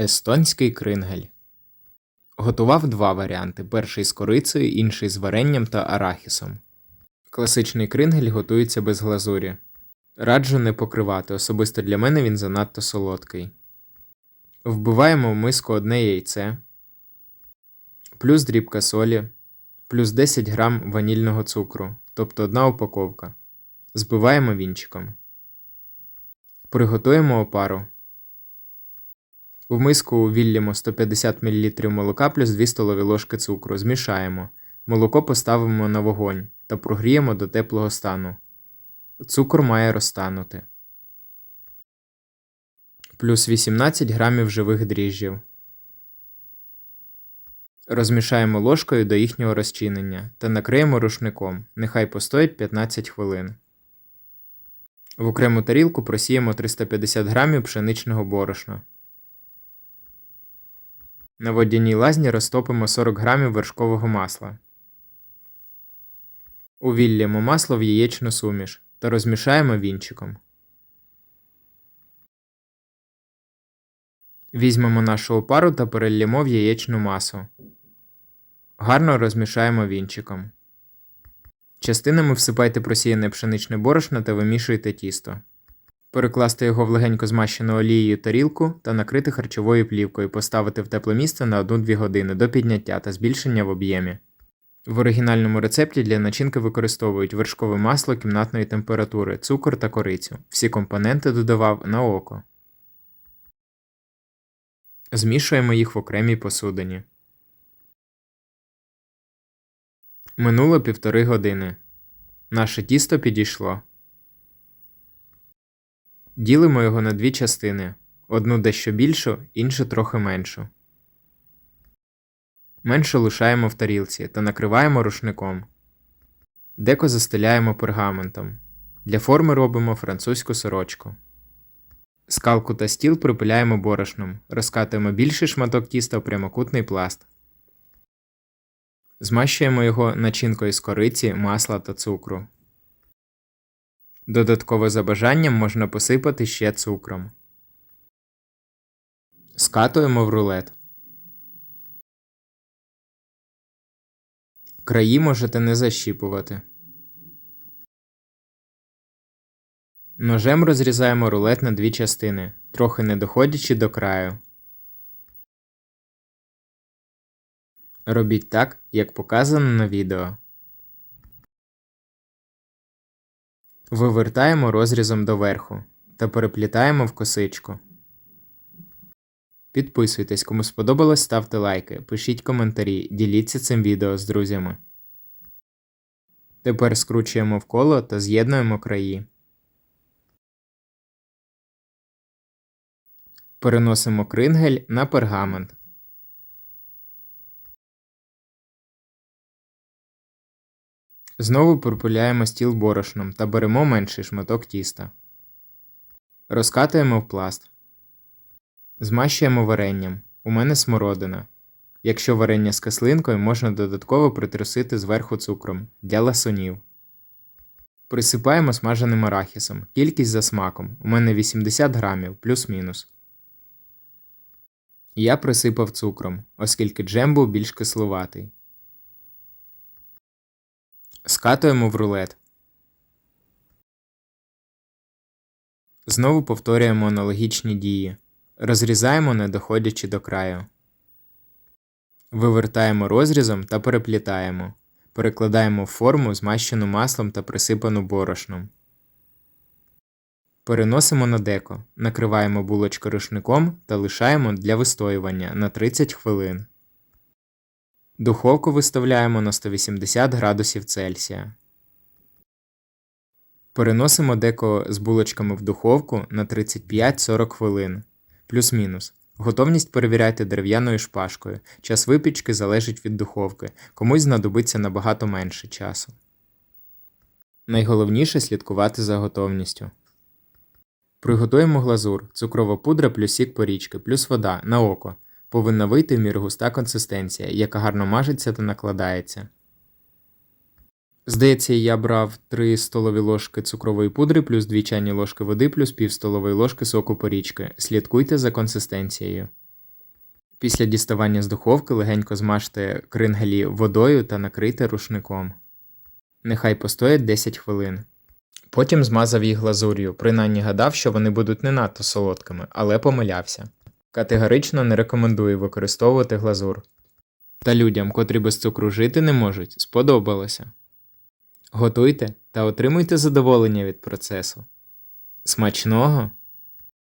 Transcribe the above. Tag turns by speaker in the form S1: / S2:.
S1: Естонський крингель. Готував два варіанти: перший з корицею, інший з варенням та арахісом. Класичний крингель готується без глазурі. Раджу не покривати, особисто для мене він занадто солодкий. Вбиваємо в миску одне яйце, плюс дрібка солі, плюс 10 грам ванільного цукру, тобто одна упаковка. Збиваємо вінчиком. Приготуємо опару. В миску віллємо 150 мл молока плюс 2 столові ложки цукру. Змішаємо. Молоко поставимо на вогонь та прогріємо до теплого стану. Цукор має розтанути. Плюс 18 грамів живих дріжджів. Розмішаємо ложкою до їхнього розчинення та накриємо рушником. Нехай постоять 15 хвилин. В окрему тарілку просіємо 350 грамів пшеничного борошна. На водяній лазні розтопимо 40 грамів вершкового масла. Увіллємо масло в яєчну суміш та розмішаємо вінчиком. Візьмемо нашу опару та перелємо в яєчну масу. Гарно розмішаємо вінчиком. Частинами всипайте просіяне пшеничне борошно та вимішуйте тісто. Перекласти його в легенько змащену олією тарілку та накрити харчовою плівкою, поставити в тепле місце на 1-2 години до підняття та збільшення в об'ємі. В оригінальному рецепті для начинки використовують вершкове масло кімнатної температури, цукор та корицю. Всі компоненти додавав на око. Змішуємо їх в окремій посудині. Минуло півтори години. Наше тісто підійшло. Ділимо його на дві частини: одну дещо більшу, іншу трохи меншу. Менше лишаємо в тарілці та накриваємо рушником. Деко застеляємо пергаментом. Для форми робимо французьку сорочку. Скалку та стіл припиляємо борошном, розкатуємо більший шматок тіста в прямокутний пласт. Змащуємо його начинкою з кориці, масла та цукру. Додатково за бажанням можна посипати ще цукром. Скатуємо в рулет. Краї можете не защіпувати. Ножем розрізаємо рулет на дві частини, трохи не доходячи до краю. Робіть так, як показано на відео. Вивертаємо розрізом доверху та переплітаємо в косичку. Підписуйтесь, кому сподобалось, ставте лайки, пишіть коментарі, діліться цим відео з друзями. Тепер скручуємо в коло та з'єднуємо краї. Переносимо крингель на пергамент. Знову пропиляємо стіл борошном та беремо менший шматок тіста. Розкатуємо в пласт. Змащуємо варенням. У мене смородина. Якщо варення з кислинкою, можна додатково притрусити зверху цукром для ласунів. Присипаємо смаженим арахісом. Кількість за смаком. У мене 80 грамів плюс-мінус. Я присипав цукром, оскільки джем був більш кисловатий. Скатуємо в рулет. Знову повторюємо аналогічні дії. Розрізаємо, не доходячи до краю. Вивертаємо розрізом та переплітаємо. Перекладаємо в форму, змащену маслом та присипану борошном. Переносимо на деко. Накриваємо булочку рушником та лишаємо для вистоювання на 30 хвилин. Духовку виставляємо на 180 градусів Цельсія. Переносимо деко з булочками в духовку на 35-40 хвилин. Плюс-мінус. Готовність перевіряйте дерев'яною шпажкою. Час випічки залежить від духовки, комусь знадобиться набагато менше часу. Найголовніше слідкувати за готовністю. Приготуємо глазур, цукрова пудра плюс сік порічки, плюс вода на око. Повинна вийти в міру густа консистенція, яка гарно мажеться та накладається. Здається, я брав 3 столові ложки цукрової пудри плюс 2 чайні ложки води плюс пів столової ложки соку порічки. Слідкуйте за консистенцією. Після діставання з духовки легенько змажте крингелі водою та накрийте рушником. Нехай постоять 10 хвилин. Потім змазав їх глазур'ю, принаймні гадав, що вони будуть не надто солодкими, але помилявся. Категорично не рекомендую використовувати глазур. Та людям, котрі без цукру жити не можуть, сподобалося. Готуйте та отримуйте задоволення від процесу. Смачного!